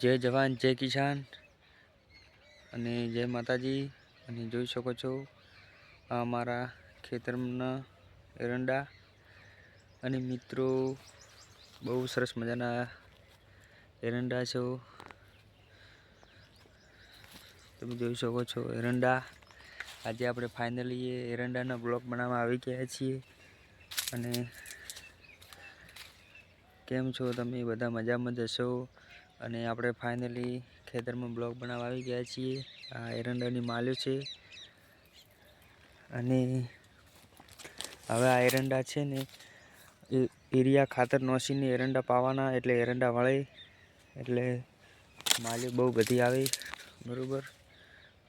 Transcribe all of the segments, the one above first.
જય જવાન, જય કિસાન. અને જય માતાજી. અને જોઈ શકો છો અમારા ખેતરના એરંડા. અને મિત્રો, બહુ સરસ મજાના એરંડા છો તમે જોઈ શકો છો એરંડા. આજે આપણે ફાઇનલી એ એરંડાના બ્લોક બનાવવા આવી ગયા છીએ. અને કેમ છો તમે? બધા મજામાં જશો અને આપણે ફાઇનલી ખેતરમાં બ્લોક બનાવવા આવી ગયા છીએ. આ એરંડાની માલ્યો છે. અને હવે આ એરંડા છે ને, એ યુરિયા ખાતર નોસીને એરંડા પાવાના એટલે એરંડા વળે. એટલે માલ્યો બહુ બધી આવે. બરાબર?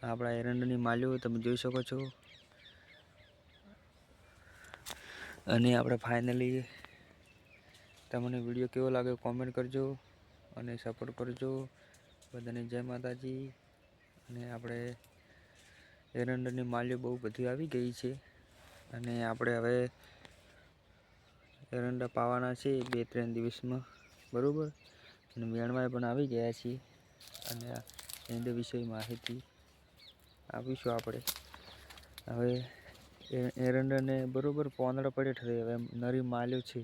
આપણા એરંડાની માલ્યો તમે જોઈ શકો છો. અને આપણે ફાઇનલી તમને વીડિયો કેવો લાગ્યો કોમેન્ટ કરજો. અને સપોર્ટ કરજો. બધાને જય માતાજી. અને આપણે એરંડાની માલ્યો બહુ બધી આવી ગઈ છે. અને આપણે હવે એરંડા પાવાના છે બે ત્રણ દિવસમાં. બરાબર? અને વેણવાય પણ આવી ગયા છીએ. અને એરંડા વિશે માહિતી આપીશું આપણે. હવે એરંડાને બરાબર પોંદડા પડે ઠરે હવે નરી માલ્યો છે.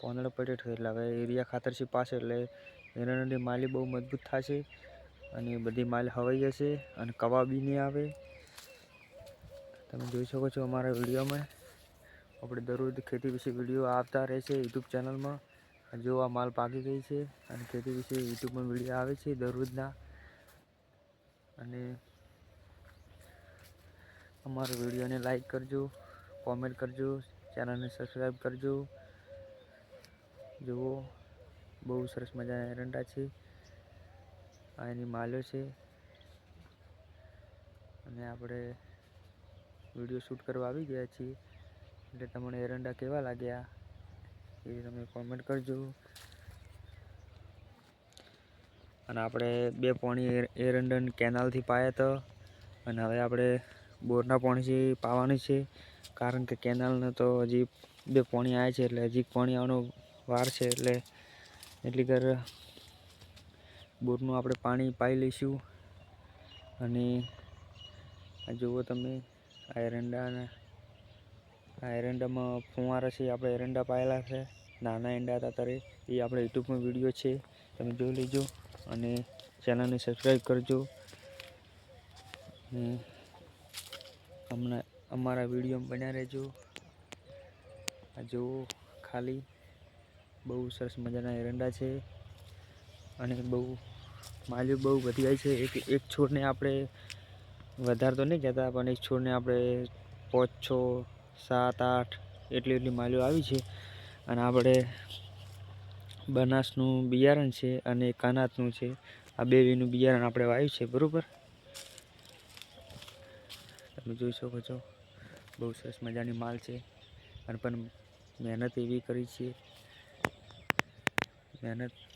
પોંદડા પડે ઠરે એટલે હવે એરિયા ખાતર છે પાસે એટલે એરંડાની માલી બહુ મજબૂત થશે અને બધી માલ હવાઈ જશે અને કવા બી નહીં આવે. તમે જોઈ શકો છો અમારા વિડીયોમાં. આપણે દરરોજ ખેતી વિશે વીડિયો આવતા રહેશે યુટ્યુબ ચેનલમાં. જો આ માલ પાકી ગઈ છે અને ખેતી વિશે યુટ્યુબમાં વીડિયો આવે છે દરરોજના. અને અમારા વિડીયોને લાઈક કરજો, કોમેન્ટ કરજો, ચેનલને સબસ્ક્રાઈબ કરજો. જુઓ. બહુ સરસ મજાના એરંડા છે. આ એની માલ્યો છે. અને આપણે વીડિયો શૂટ કરવા આવી ગયા છીએ. એટલે તમને એરંડા કેવા લાગ્યા એ તમે કોમેન્ટ કરજો. અને આપણે બે પોણી એર- એરંડન કેનાલથી પાયા તો અને હવે આપણે બોરના પાણીથી પાવાની છે, કારણ કે કેનાલને તો હજી બે પાણી આવ્યા છે, એટલે હજી પાણી આવવાનો વાર છે, એટલે એટલી કર બોરનું આપણે પાણી પાઈ લઈશું. અને આ જુઓ તમે, આ એરંડાના આ એરંડામાં ફુવારા છે આપણે એરંડા પાયેલા છે. નાના એંડા હતા ત્યારે, એ આપણે યુટ્યુબમાં વીડિયો છે, તમે જોઈ લેજો. અને ચેનલને સબસ્ક્રાઈબ કરજો. અમને અમારા વીડિયો બન્યા રહેજો. આ જુઓ ખાલી. બહુ સરસ મજાના એરંડા છે અને બહુ માલ્યું બહુ વધી જાય છે. એક એક છોડને આપણે વધારે તો નહીં કહેતા, પણ એક છોડને આપણે પાંચ, છ, સાત, આઠ એટલી એટલી માલ્યો આવી છે. અને આપણે બનાસનું બિયારણ છે અને કાનાતનું છે. આ બેવીનું બિયારણ આપણે વાવ્યું છે, બરાબર? તમે જોઈ શકો છો, બહુ સરસ મજાની માલ છે. અને પણ મહેનત એવી કરી છે. મહેનત